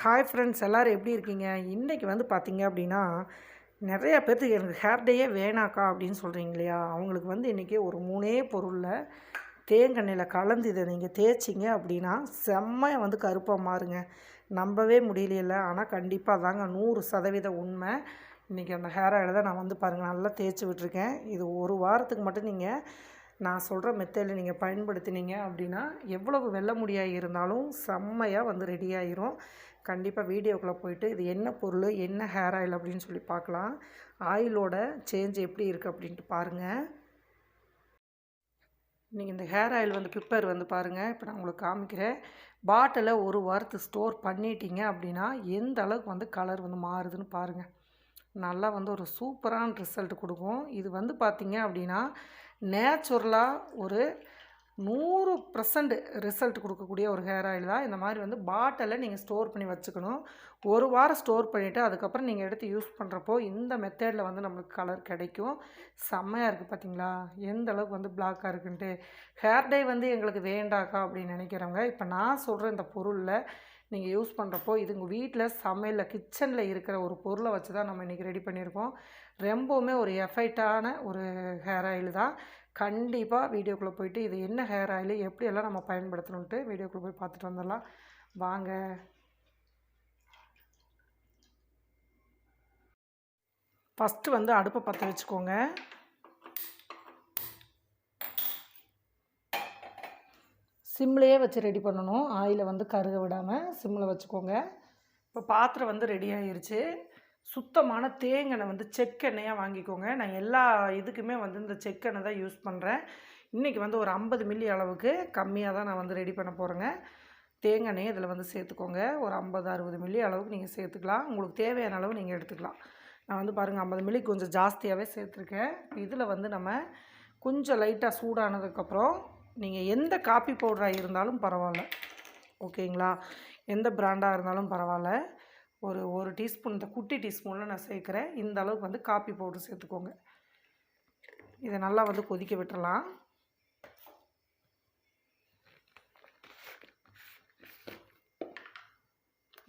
Hi friends எல்லோரும் எப்படி இருக்கீங்க? இன்றைக்கி வந்து பார்த்தீங்க அப்படின்னா நிறையா பேர்த்துக்கு எனக்கு ஹேர் டேயே வேணாக்கா அப்படின்னு சொல்கிறீங்க இல்லையா? அவங்களுக்கு வந்து இன்றைக்கி ஒரு மூணே பொருளில் தேங்கண்ணியில் கலந்து இதை நீங்கள் தேய்ச்சிங்க அப்படின்னா செம்மையாக வந்து கருப்பாக மாறுங்க. நம்பவே முடியலையில ஆனால் கண்டிப்பாக தாங்க நூறு சதவீத உண்மை. இன்றைக்கி அந்த ஹேர் ஆயில் தான் நான் வந்து பாருங்கள் நல்லா தேய்ச்சி விட்டுருக்கேன். இது ஒரு வாரத்துக்கு மட்டும் நீங்கள் நான் சொல்கிற மெத்தடில் நீங்கள் பயன்படுத்தினீங்க அப்படின்னா எவ்வளவு வெள்ள முடியாக இருந்தாலும் செம்மையாக வந்து ரெடி ஆயிரும். கண்டிப்பாக வீடியோக்குள்ளே போயிட்டு இது என்ன பொருள் என்ன ஹேர் ஆயில் அப்படின்னு சொல்லி பார்க்கலாம். ஆயிலோட சேஞ்ச் எப்படி இருக்குது அப்படின்ட்டு பாருங்கள் நீங்கள் இந்த ஹேர் ஆயில் வந்து பிப்பர் வந்து பாருங்கள் இப்போ நான் உங்களுக்கு காமிக்கிறேன். பாட்டிலை ஒரு வாரத்து ஸ்டோர் பண்ணிட்டீங்க அப்படின்னா எந்த அளவுக்கு வந்து கலர் வந்து மாறுதுன்னு பாருங்கள் நல்லா வந்து ஒரு சூப்பரான ரிசல்ட் கொடுக்கும். இது வந்து பார்த்திங்க அப்படின்னா நேச்சுரலாக ஒரு நூறு பர்சன்ட் ரிசல்ட் கொடுக்கக்கூடிய ஒரு ஹேர் ஆயில் தான். இந்த மாதிரி வந்து பாட்டிலில் நீங்கள் ஸ்டோர் பண்ணி வச்சுக்கணும். ஒரு வாரம் ஸ்டோர் பண்ணிவிட்டு அதுக்கப்புறம் நீங்கள் எடுத்து யூஸ் பண்ணுறப்போ இந்த மெத்தேடில் வந்து நம்மளுக்கு கலர் கிடைக்கும். செம்மையாக இருக்குது பார்த்தீங்களா எந்த அளவுக்கு வந்து பிளாக்காக இருக்குன்ட்டு. ஹேர் டை வந்து எங்களுக்கு வேண்டாக்கா அப்படின்னு நினைக்கிறவங்க இப்போ நான் சொல்கிற இந்த பொருளில் நீங்கள் யூஸ் பண்ணுறப்போ இது உங்கள் வீட்டில் சமையலில் கிச்சனில் இருக்கிற ஒரு பொருளை வச்சு தான் நம்ம இன்றைக்கி ரெடி பண்ணியிருக்கோம். ரொம்பவுமே ஒரு எஃபெக்டான ஒரு ஹேர் ஆயில் தான். கண்டிப்பாக வீடியோக்குள்ளே போயிட்டு இது என்ன ஹேர் ஆயில் எப்படியெல்லாம் நம்ம பயன்படுத்தணுன்ட்டு வீடியோக்குள்ளே போய் பார்த்துட்டு வந்துடலாம். வாங்க. ஃபஸ்ட்டு வந்து அடுப்பை பற்ற வச்சுக்கோங்க. சிம்லேயே வச்சு ரெடி பண்ணணும். ஆயிலை வந்து கருக விடாமல் சிம்மில் வச்சுக்கோங்க. இப்போ பாத்திரம் வந்து ரெடி ஆயிருச்சு. சுத்தமான தேங்கெண்ணெய் வந்து செக்கெண்ணெயாக வாங்கிக்கோங்க. நான் எல்லா இதுக்குமே வந்து இந்த செக்கெண்ணெய் தான் யூஸ் பண்ணுறேன் இன்றைக்கி வந்து ஒரு ஐம்பது மில்லி அளவுக்கு கம்மியாக தான் நான் வந்து ரெடி பண்ண போகிறேங்க தேங்காய் இதில் வந்து சேர்த்துக்கோங்க. ஒரு ஐம்பது அறுபது மில்லி அளவுக்கு நீங்கள் சேர்த்துக்கலாம். உங்களுக்கு தேவையான அளவு நீங்கள் எடுத்துக்கலாம். நான் வந்து பாருங்கள் ஐம்பது மில்லி கொஞ்சம் ஜாஸ்தியாகவே சேர்த்துருக்கேன். இதில் வந்து நம்ம கொஞ்சம் லைட்டாக சூடானதுக்கப்புறம் நீங்கள் எந்த காப்பி பவுடராக இருந்தாலும் பரவாயில்ல ஓகேங்களா? எந்த பிராண்டாக இருந்தாலும் பரவாயில்ல ஒரு ஒரு டீஸ்பூன் இந்த குட்டி டீஸ்பூனில் நான் சேர்க்குறேன். இந்த அளவுக்கு வந்து காப்பி பவுடர் சேர்த்துக்கோங்க. இதை நல்லா வந்து கொதிக்க விட்டுறலாம்.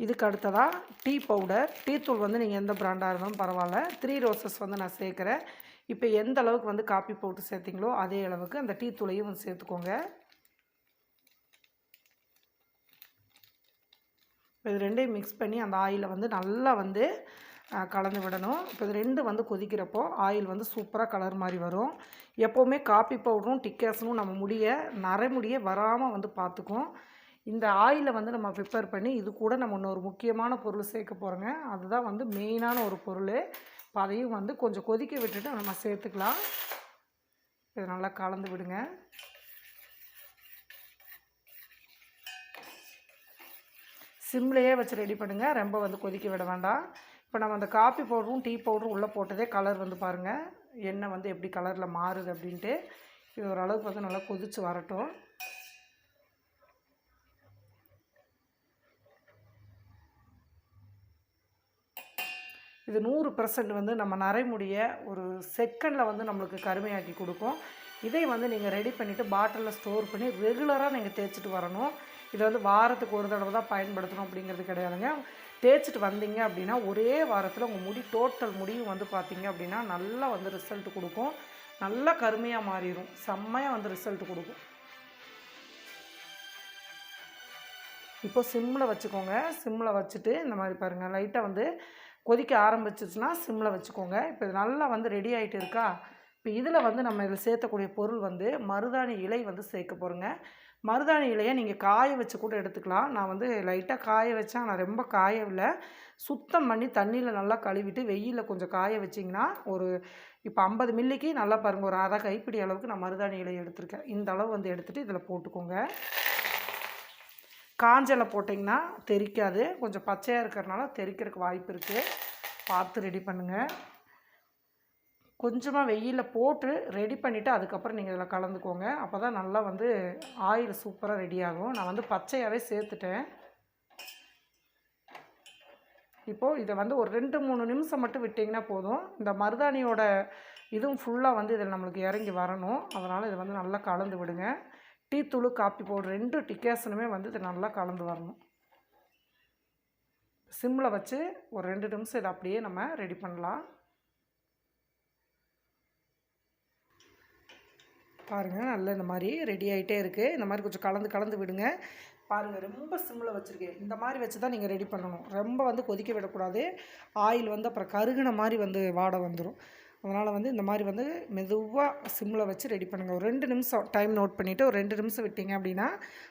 இதுக்கு அடுத்ததாக டீ பவுடர் டீ தூள் வந்து நீங்கள் எந்த பிராண்டாக இருந்தாலும் பரவாயில்ல த்ரீ ரோசஸ் வந்து நான் சேர்க்குறேன். இப்போ எந்த அளவுக்கு வந்து காப்பி போட்டு சேர்த்திங்களோ அதே அளவுக்கு அந்த டீ தூளையும் வந்து சேர்த்துக்கோங்க. இப்போ இது ரெண்டையும் மிக்ஸ் பண்ணி அந்த ஆயிலில் வந்து நல்லா வந்து கலந்து விடணும். இப்போ இது ரெண்டு வந்து கொதிக்கிறப்போ ஆயில் வந்து சூப்பராக கலர் மாதிரி வரும். எப்போவுமே காப்பி பவுடரும் டிக்கேசனும் நம்ம முடிய நரைமுடிய வராமல் வந்து பார்த்துக்கும் இந்த ஆயிலை வந்து நம்ம ப்ரிப்பேர் பண்ணி இது கூட நம்ம இன்னொரு முக்கியமான பொருள் சேர்க்க போகிறோங்க அதுதான் வந்து மெயினான ஒரு பொருள். இப்போ அதையும் வந்து கொஞ்சம் கொதிக்க விட்டுட்டு நம்ம சேர்த்துக்கலாம். இதை நல்லா கலந்து விடுங்க. சிம்லேயே வச்சு ரெடி பண்ணுங்கள் ரொம்ப வந்து கொதிக்க விட வேண்டாம். இப்போ நம்ம அந்த காஃபி பவுடரும் டீ பவுடரும் உள்ளே போட்டதே கலர் வந்து பாருங்கள் எண்ணெய் வந்து எப்படி கலரில் மாறுது அப்படின்ட்டு. இது ஓரளவுக்கு வந்து நல்லா கொதித்து வரட்டும். இது நூறு பர்சன்ட் வந்து நம்ம நரைமுடிய ஒரு செகண்டில் வந்து நம்மளுக்கு கருமையாக்கி கொடுக்கும். இதை வந்து நீங்கள் ரெடி பண்ணிவிட்டு பாட்டிலில் ஸ்டோர் பண்ணி ரெகுலராக நீங்கள் தேய்ச்சிட்டு வரணும். இதை வந்து வாரத்துக்கு ஒரு தடவை தான் பயன்படுத்தணும் அப்படிங்கிறது கிடையாதுங்க. தேய்ச்சிட்டு வந்தீங்க அப்படின்னா ஒரே வாரத்தில் உங்கள் முடி டோட்டல் முடியும் வந்து பார்த்தீங்க அப்படின்னா நல்லா வந்து ரிசல்ட் கொடுக்கும். நல்லா கருமையாக மாறிடும். செம்மையாக வந்து ரிசல்ட் கொடுக்கும். இப்போ சிம்மில் வச்சுக்கோங்க. சிம்மில் வச்சுட்டு இந்த மாதிரி பாருங்கள் லைட்டாக வந்து கொதிக்க ஆரம்பிச்சிச்சுன்னா சிம்மில் வச்சுக்கோங்க. இப்போ இது நல்லா வந்து ரெடி ஆகிட்டு இருக்கா? இப்போ இதில் வந்து நம்ம இதில் சேர்த்தக்கூடிய பொருள் வந்து மருதாணி இலை வந்து சேர்க்க போகிறோங்க மருதாணி இலையை நீங்கள் காய வச்சு கூட எடுத்துக்கலாம். நான் வந்து லைட்டாக காய வச்சேன். நான் ரொம்ப காயவில்லை. சுத்தம் பண்ணி தண்ணியில் நல்லா கழுவிட்டு வெயிலில் கொஞ்சம் காய வச்சிங்கன்னா ஒரு இப்போ ஐம்பது மில்லிக்கு நல்லா பாருங்கள் ஒரு அரை கைப்பிடி அளவுக்கு நான் மருதாணி இலையை எடுத்திருக்கேன். இந்த அளவு வந்து எடுத்துகிட்டு இதில் போட்டுக்கோங்க. காஞ்சலை போட்டிங்கன்னா தெரிக்காது. கொஞ்சம் பச்சையாக இருக்கிறனால தெரிக்கிறதுக்கு வாய்ப்பு இருக்குது பார்த்து ரெடி பண்ணுங்கள் கொஞ்சமாக வெயிலில் போட்டு ரெடி பண்ணிவிட்டு அதுக்கப்புறம் நீங்கள் இதில் கலந்துக்கோங்க. அப்போ தான் நல்லா வந்து ஆயில் சூப்பராக ரெடி ஆகும். நான் வந்து பச்சையாகவே சேர்த்துட்டேன். இப்போது இதை வந்து ஒரு ரெண்டு மூணு நிமிஷம் மட்டும் விட்டிங்கன்னா போதும். இந்த மருதாணியோட இதுவும் ஃபுல்லாக வந்து இதில் நம்மளுக்கு இறங்கி வரணும். அதனால் இதை வந்து நல்லா கலந்து விடுங்க. டீ தூள் காப்பி பவுடர் ரெண்டு டிக்கேசனுமே வந்து இது நல்லா கலந்து வரணும். சிம்மில் வச்சு ஒரு ரெண்டு நிமிஷம் இதை அப்படியே நம்ம ரெடி பண்ணலாம். பாருங்கள் நல்லா இந்த மாதிரி ரெடி ஆகிட்டே இருக்குது இந்த மாதிரி கொஞ்சம் கலந்து கலந்து விடுங்க. பாருங்கள் ரொம்ப சிம்மில் வச்சுருக்கேன். இந்த மாதிரி வச்சு தான் நீங்கள் ரெடி பண்ணணும். ரொம்ப வந்து கொதிக்க விடக்கூடாது. ஆயில் வந்து அப்புறம் கருகின மாதிரி வந்து வாடை வந்துடும் அதனால் வந்து இந்த மாதிரி வந்து மெதுவாக சிம்மில் வச்சு ரெடி பண்ணுங்கள் ஒரு ரெண்டு நிமிஷம் டைம் நோட் பண்ணிவிட்டு ஒரு ரெண்டு நிமிஷம் விட்டிங்க அப்படின்னா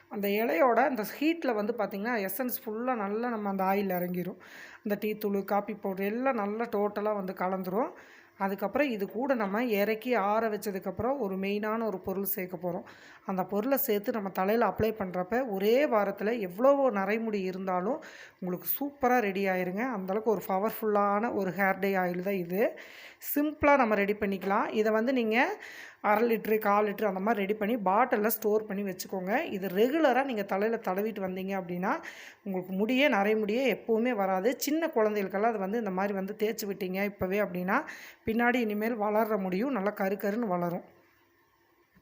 அந்த இலையோட அந்த ஹீட்டில் வந்து பார்த்திங்கன்னா எசன்ஸ் ஃபுல்லாக நல்லா நம்ம அந்த ஆயில் இறங்கிடும் அந்த டீ தூள் காப்பி பவுடர் எல்லாம் நல்லா டோட்டலாக வந்து கலந்துரும். அதுக்கப்புறம் இது கூட நம்ம இறக்கி ஆற வச்சதுக்கப்புறம் ஒரு மெயினான ஒரு பொருள் சேர்க்க போகிறோம் அந்த பொருளை சேர்த்து நம்ம தலையில் அப்ளை பண்ணுறப்ப ஒரே வாரத்தில் எவ்வளோ நரைமுடி இருந்தாலும் உங்களுக்கு சூப்பராக ரெடி ஆயிருங்க. அந்தளவுக்கு ஒரு பவர்ஃபுல்லான ஒரு ஹேர் டே ஆயில் தான் இது சிம்பிளாக நம்ம ரெடி பண்ணிக்கலாம். இதை வந்து நீங்கள் அரை லிட்ரு கால் லிட்ரு அந்த மாதிரி ரெடி பண்ணி பாட்டிலில் ஸ்டோர் பண்ணி வச்சுக்கோங்க. இது ரெகுலராக நீங்கள் தலையில் தடவிட்டு வந்தீங்க அப்படின்னா உங்களுக்கு முடியே நிறைய முடியே எப்போவுமே வராது. சின்ன குழந்தைகளுக்கெல்லாம் அது வந்து இந்த மாதிரி வந்து தேய்ச்சி விட்டீங்க இப்போவே அப்படின்னா பின்னாடி இனிமேல் வளர்ற முடியும். நல்லா கரு கருன்னு வளரும்.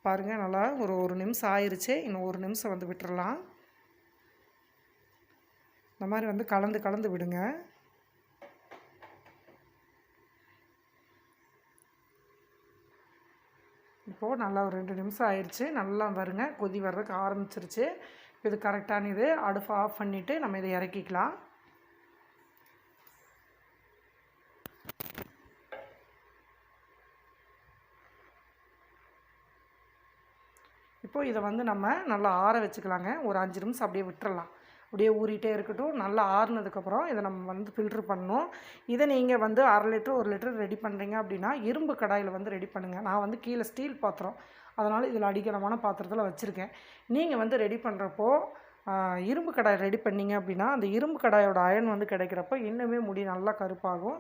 பாருங்கள் நல்லா ஒரு ஒரு நிமிஷம் ஆயிடுச்சு இன்னும் ஒரு நிமிஷம் வந்து விட்டுறலாம். இந்த மாதிரி வந்து கலந்து கலந்து விடுங்க. இப்போது நல்லா ஒரு ரெண்டு நிமிஷம் ஆயிடுச்சு நல்லா வருங்க. கொதி வர்றதுக்கு ஆரம்பிச்சிருச்சு. இது கரெக்டான இது. அடுப்பு ஆஃப் பண்ணிவிட்டு நம்ம இதை இறக்கிக்கலாம். இப்போது இதை வந்து நம்ம நல்லா ஆற வச்சுக்கலாங்க. ஒரு அஞ்சு நிமிஷம் அப்படியே விட்டுறலாம். அப்படியே ஊறிட்டே இருக்கட்டும். நல்லா ஆறுனதுக்கப்புறம் இதை நம்ம வந்து ஃபில்ட்ரு பண்ணணும். இதை நீங்கள் வந்து அரை லிட்டர் ஒரு லிட்டர் ரெடி பண்ணுறீங்க அப்படின்னா இரும்பு கடாயில் வந்து ரெடி பண்ணுங்கள் நான் வந்து கீழே ஸ்டீல் பாத்திரம். அதனால் இதில் அடிக்கலமான பாத்திரத்தில் வச்சுருக்கேன். நீங்கள் வந்து ரெடி பண்ணுறப்போ இரும்பு கடாய் ரெடி பண்ணீங்க அப்படின்னா அந்த இரும்பு கடாயோட அயன் வந்து கிடைக்கிறப்போ இன்னுமே முடி நல்லா கருப்பாகும்.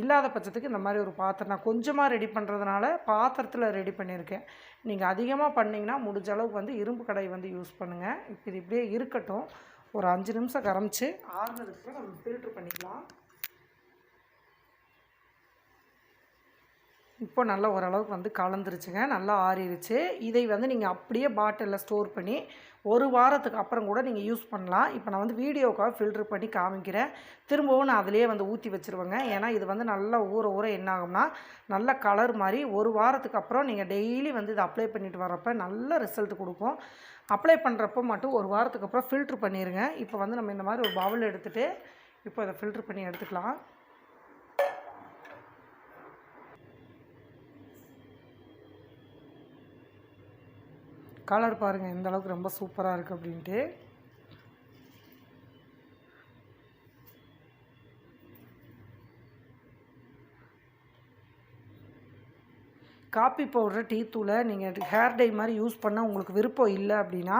இல்லாத பட்சத்துக்கு இந்த மாதிரி ஒரு பாத்திரம் நான் கொஞ்சமாக ரெடி பண்ணுறதுனால பாத்திரத்தில் ரெடி பண்ணியிருக்கேன். நீங்கள் அதிகமாக பண்ணிங்கன்னா முடிஞ்ச அளவுக்கு வந்து இரும்பு கடாய் வந்து யூஸ் பண்ணுங்கள் இப்போ இது இப்படியே இருக்கட்டும். ஒரு அஞ்சு நிமிஷம் கரமிச்சு ஆறுனதுக்கு நம்ம ஃபில்ட்ரு பண்ணிக்கலாம். இப்போ நல்லா ஓரளவுக்கு வந்து கலந்துருச்சுங்க நல்லா ஆறிடுச்சு இதை வந்து நீங்கள் அப்படியே பாட்டிலில் ஸ்டோர் பண்ணி ஒரு வாரத்துக்கு அப்புறம் கூட நீங்கள் யூஸ் பண்ணலாம். இப்போ நான் வந்து வீடியோக்காக ஃபில்ட்ரு பண்ணி காமிக்கிறேன். திரும்பவும் நான் அதிலே வந்து ஊற்றி வச்சுருவேங்க. ஏன்னா இது வந்து நல்லா ஊற ஊற என்ன ஆகும்னா நல்ல கலர் மாதிரி ஒரு வாரத்துக்கு அப்புறம் நீங்கள் டெய்லி வந்து இதை அப்ளை பண்ணிட்டு வரப்போ நல்ல ரிசல்ட் கொடுக்கும். அப்ளை பண்ணுறப்போ மட்டும் ஒரு வாரத்துக்கு அப்புறம் ஃபில்ட்ரு பண்ணிடுங்க இப்போ வந்து நம்ம இந்த மாதிரி ஒரு பவுல் எடுத்துகிட்டு இப்போ அதை ஃபில்ட்ரு பண்ணி எடுத்துக்கலாம். கலர் பாருங்கள் எந்த அளவுக்கு ரொம்ப சூப்பராக இருக்குது அப்படின்ட்டு. காப்பி பவுடர் டீ தூளை நீங்கள் ஹேர் டை மாதிரி யூஸ் பண்ண உங்களுக்கு விருப்பம் இல்லை அப்படின்னா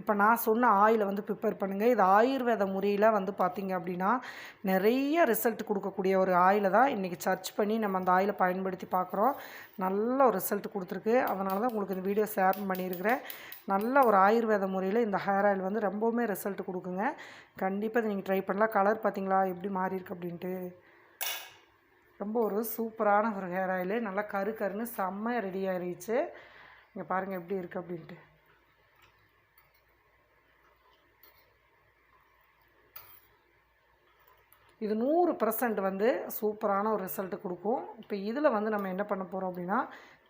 இப்போ நான் சொன்ன ஆயிலை வந்து ப்ரிப்பேர் பண்ணுங்கள் இது ஆயுர்வேத முறையில் வந்து பார்த்திங்க அப்படின்னா நிறைய ரிசல்ட் கொடுக்கக்கூடிய ஒரு ஆயிலை தான். இன்றைக்கி சர்ச் பண்ணி நம்ம அந்த ஆயிலை பயன்படுத்தி பார்க்குறோம் நல்ல ஒரு ரிசல்ட் கொடுத்துருக்கு. அதனால தான் உங்களுக்கு இந்த வீடியோ ஷேர் பண்ணியிருக்கிறேன். நல்ல ஒரு ஆயுர்வேத முறையில் இந்த ஹேர் ஆயில் வந்து ரொம்பவுமே ரிசல்ட் கொடுக்குங்க. கண்டிப்பாக நீங்கள் ட்ரை பண்ணலாம். கலர் பார்த்தீங்களா எப்படி மாறியிருக்கு அப்படின்ட்டு. ரொம்ப ஒரு சூப்பரான ஒரு ஹேர் ஆயிலு நல்லா கரு கருன்னு செம்ம ரெடி ஆகிடுச்சு இங்கே பாருங்கள் எப்படி இருக்குது அப்படின்ட்டு. இது நூறு பர்சன்ட் வந்து சூப்பரான ஒரு ரிசல்ட் கொடுக்கும். இப்போ இதில் வந்து நம்ம என்ன பண்ண போகிறோம் அப்படின்னா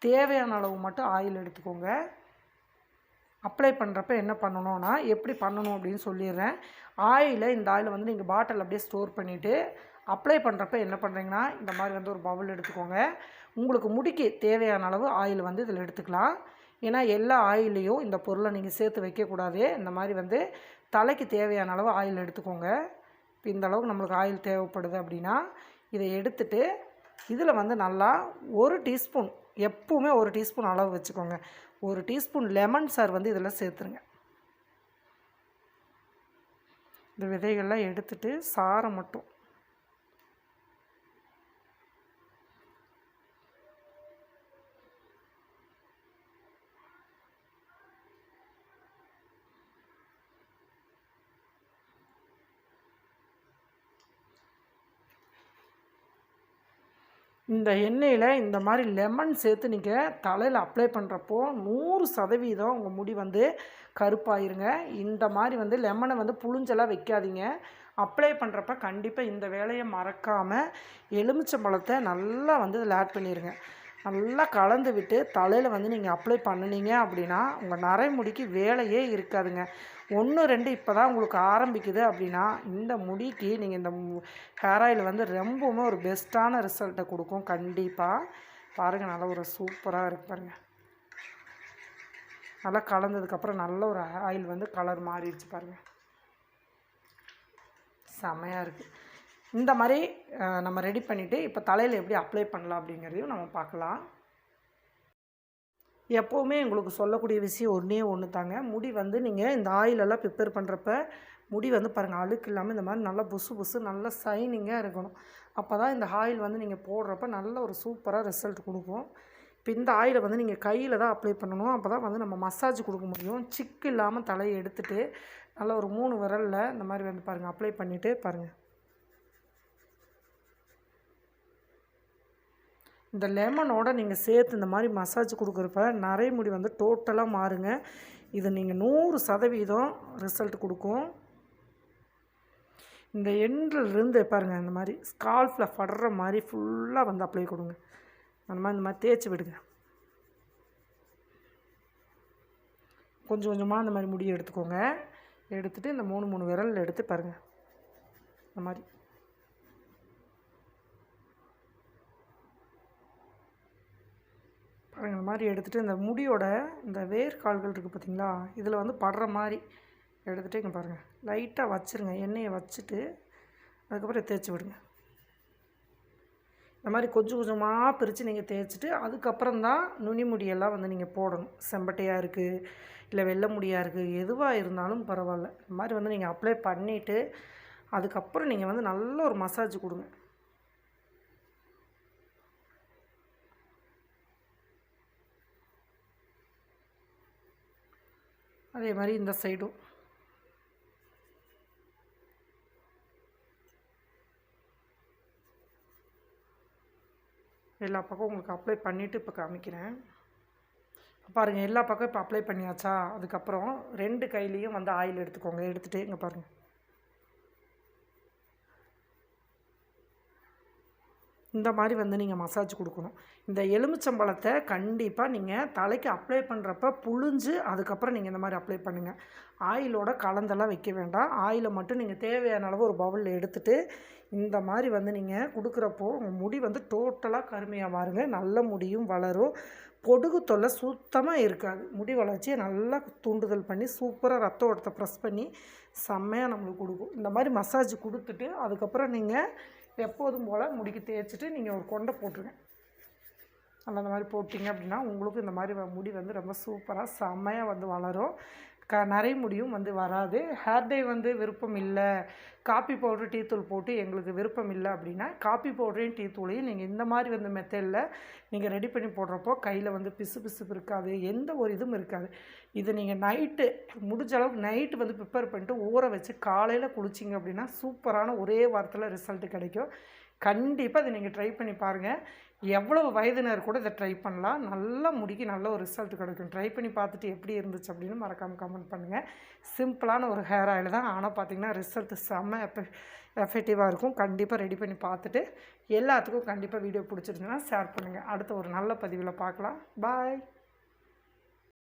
தேவையான அளவு மட்டும் ஆயில் எடுத்துக்கோங்க. அப்ளை பண்ணுறப்ப என்ன பண்ணணும்னா எப்படி பண்ணணும் அப்படின்னு சொல்லிடுறேன். ஆயிலை இந்த ஆயில் வந்து நீங்கள் பாட்டில் அப்படியே ஸ்டோர் பண்ணிவிட்டு அப்ளை பண்ணுறப்ப என்ன பண்ணுறீங்கன்னா இந்த மாதிரி வந்து ஒரு பவுல் எடுத்துக்கோங்க. உங்களுக்கு முடிக்கு தேவையான அளவு ஆயில் வந்து இதில் எடுத்துக்கலாம். ஏன்னா எல்லா ஆயிலையும் இந்த பொருளை நீங்கள் சேர்த்து வைக்கக்கூடாது இந்த மாதிரி வந்து தலைக்கு தேவையான அளவு ஆயில் எடுத்துக்கோங்க. இப்போ இந்த அளவுக்கு நம்மளுக்கு ஆயில் தேவைப்படுது அப்படின்னா இதை எடுத்துட்டு இதில் வந்து நல்லா ஒரு டீஸ்பூன் எப்பவுமே ஒரு டீஸ்பூன் அளவு வச்சுக்கோங்க. ஒரு டீஸ்பூன் லெமன் சார் வந்து இதில் சேர்த்துருங்க. இந்த விதைகள்லாம் எடுத்துட்டு சாரை மட்டும் இந்த எண்ணெயில் இந்த மாதிரி லெமன் சேர்த்து நீங்கள் தலையில் அப்ளை பண்ணுறப்போ நூறு சதவீதம் உங்கள் முடி வந்து கருப்பாயிருங்க. இந்த மாதிரி வந்து லெமனை வந்து புளிஞ்செல்லாம் வைக்காதீங்க. அப்ளை பண்ணுறப்ப கண்டிப்பாக இந்த வேலையை மறக்காமல் எலுமிச்சம்பழத்தை நல்லா வந்து இதில் ஆட் பண்ணிடுங்க நல்லா கலந்து விட்டு தலையில் வந்து நீங்கள் அப்ளை பண்ணினீங்க அப்படின்னா உங்கள் நரைமுடிக்கு வேலையே இருக்காதுங்க. ஒன்று ரெண்டு இப்போ தான் உங்களுக்கு ஆரம்பிக்குது அப்படின்னா இந்த முடிக்கு நீங்கள் இந்த ஹேர் ஆயில் வந்து ரொம்பவுமே ஒரு பெஸ்ட்டான ரிசல்ட்டை கொடுக்கும். கண்டிப்பாக பாருங்கள் நல்லா ஒரு சூப்பராக இருக்கு பாருங்கள் நல்லா கலந்ததுக்கப்புறம் நல்ல ஒரு ஆயில் வந்து கலர் மாறிடுச்சு பாருங்கள் செமையாக இருக்குது இந்த மாதிரி நம்ம ரெடி பண்ணிவிட்டு இப்போ தலையில் எப்படி அப்ளை பண்ணலாம் அப்படிங்கிறதையும் நம்ம பார்க்கலாம். எப்போவுமே உங்களுக்கு சொல்லக்கூடிய விஷயம் ஒன்றே ஒன்று தாங்க முடி வந்து நீங்கள் இந்த ஆயிலெல்லாம் ப்ரிப்பேர் பண்ணுறப்ப முடி வந்து பாருங்கள் அழுக்கு இல்லாமல் இந்த மாதிரி நல்லா புசு புசு நல்லா சைனிங்காக இருக்கணும். அப்போ தான் இந்த ஆயில் வந்து நீங்கள் போடுறப்ப நல்ல ஒரு சூப்பராக ரிசல்ட் கொடுக்கும். இப்போ இந்த ஆயிலை வந்து நீங்கள் கையில் தான் அப்ளை பண்ணணும். அப்போ தான் வந்து நம்ம மசாஜ் கொடுக்க முடியும். சிக்கு இல்லாமல் தலையை எடுத்துகிட்டு நல்லா ஒரு மூணு விரலில் இந்த மாதிரி வந்து பாருங்கள் அப்ளை பண்ணிவிட்டு பாருங்கள் இந்த லெமனோட நீங்கள் சேர்த்து இந்த மாதிரி மசாஜ் கொடுக்குறப்ப நிறைய முடி வந்து டோட்டலாக மாறுங்க. இது நீங்கள் நூறு சதவீதம் ரிசல்ட் கொடுக்கும். இந்த எண்ட்லேருந்து பாருங்கள் இந்த மாதிரி ஸ்கால்ஃபில் படுற மாதிரி ஃபுல்லாக வந்து அப்ளை கொடுங்க. அந்த மாதிரி இந்த மாதிரி தேய்ச்சி விடுங்க. கொஞ்சம் கொஞ்சமாக அந்த மாதிரி முடியை எடுத்துக்கோங்க. எடுத்துகிட்டு இந்த மூணு மூணு விரல் எடுத்து பாருங்கள் இந்த மாதிரி. இந்த மாதிரி எடுத்துகிட்டு இந்த முடியோட இந்த வேர்க்கால்கள் இருக்குது பார்த்தீங்களா இதில் வந்து படுற மாதிரி எடுத்துகிட்டு இங்கே பாருங்கள் லைட்டாக வச்சுருங்க. எண்ணெயை வச்சுட்டு அதுக்கப்புறம் தேய்ச்சி விடுங்க. இந்த மாதிரி கொஞ்சம் கொஞ்சமாக பிரித்து நீங்கள் தேய்ச்சிட்டு அதுக்கப்புறம் தான் நுனி முடியெல்லாம் வந்து நீங்கள் போடணும். செம்பட்டையாக இருக்குது இல்லை வெள்ளை முடியாக இருக்குது எதுவாக இருந்தாலும் பரவாயில்ல. இந்த மாதிரி வந்து நீங்கள் அப்ளை பண்ணிவிட்டு அதுக்கப்புறம் நீங்கள் வந்து நல்ல ஒரு மசாஜ் கொடுங்க. அதே மாதிரி இந்த சைடும் எல்லா பக்கம் உங்களுக்கு அப்ளை பண்ணிவிட்டு இப்போ காமிக்கிறேன். பாருங்கள் எல்லா பக்கம் இப்போ அப்ளை பண்ணியாச்சா? அதுக்கப்புறம் ரெண்டு கையிலையும் வந்து ஆயில் எடுத்துக்கோங்க எடுத்துகிட்டு இங்கே பாருங்கள் இந்த மாதிரி வந்து நீங்கள் மசாஜ் கொடுக்கணும். இந்த எலுமிச்சம்பழத்தை கண்டிப்பாக நீங்கள் தலைக்கு அப்ளை பண்ணுறப்ப புழிஞ்சு அதுக்கப்புறம் நீங்கள் இந்த மாதிரி அப்ளை பண்ணுங்கள் ஆயிலோட கலந்தெல்லாம் வைக்க வேண்டாம். ஆயிலை மட்டும் நீங்கள் தேவையான அளவு ஒரு பவுலில் எடுத்துகிட்டு இந்த மாதிரி வந்து நீங்கள் கொடுக்குறப்போ உங்கள் முடி வந்து டோட்டலாக கருமையாக மாறுங்க. நல்ல முடியும் வளரும். பொடுகு தொல்லை சுத்தமாக இருக்காது. முடி வளர்ச்சியை நல்லா தூண்டுதல் பண்ணி சூப்பராக ரத்த ஓட்டத்தை ப்ரெஸ் பண்ணி செம்மையாக நம்மளுக்கு கொடுக்கும். இந்த மாதிரி மசாஜ் கொடுத்துட்டு அதுக்கப்புறம் நீங்கள் எப்போதும் போல் முடிக்கு தேய்ச்சிட்டு நீங்கள் ஒரு கொண்டை போட்டுருங்க. அந்த அந்த மாதிரி போட்டிங்க அப்படின்னா உங்களுக்கு இந்த மாதிரி வ- முடி வந்து ரொம்ப சூப்பராக செம்மையாக வந்து வளரும். க நிறைய முடியும் வந்து வராது. ஹேர் டை வந்து விருப்பம் இல்லை. காப்பி பவுடர் டீ தூள் போட்டு எங்களுக்கு விருப்பம் இல்லை அப்படின்னா காப்பி பவுடரையும் டீ தூளையும் நீங்கள் இந்த மாதிரி வந்து மெத்தடில் நீங்கள் ரெடி பண்ணி போடுறப்போ கையில் வந்து பிசு பிசுப்பு இருக்காது. எந்த ஒரு இதுவும் இருக்காது. இது நீங்கள் நைட்டு முடிஞ்ச அளவுக்கு நைட்டு வந்து ப்ரிப்பேர் பண்ணிட்டு ஊற வச்சு காலையில் குளிச்சிங்க அப்படின்னா சூப்பரான ஒரே வாரத்தில் ரிசல்ட் கிடைக்கும். கண்டிப்பாக இதை நீங்கள் ட்ரை பண்ணி பாருங்கள் எவ்வளவு வயதினர் கூட இதை ட்ரை பண்ணலாம். நல்லா முடிக்கு நல்ல ஒரு ரிசல்ட் கிடைக்கும். ட்ரை பண்ணி பார்த்துட்டு எப்படி இருந்துச்சு அப்படின்னு மறக்காமல் கமெண்ட் பண்ணுங்கள் சிம்பிளான ஒரு ஹேர் ஆயில் தான். ஆனால் பார்த்தீங்கன்னா ரிசல்ட் செம்ம எஃபெ எஃபெக்டிவாக இருக்கும். கண்டிப்பாக ரெடி பண்ணி பார்த்துட்டு எல்லாத்துக்கும் கண்டிப்பாக வீடியோ பிடிச்சிருந்துன்னா ஷேர் பண்ணுங்கள் அடுத்த ஒரு நல்ல பதிவில் பார்க்கலாம். பாய்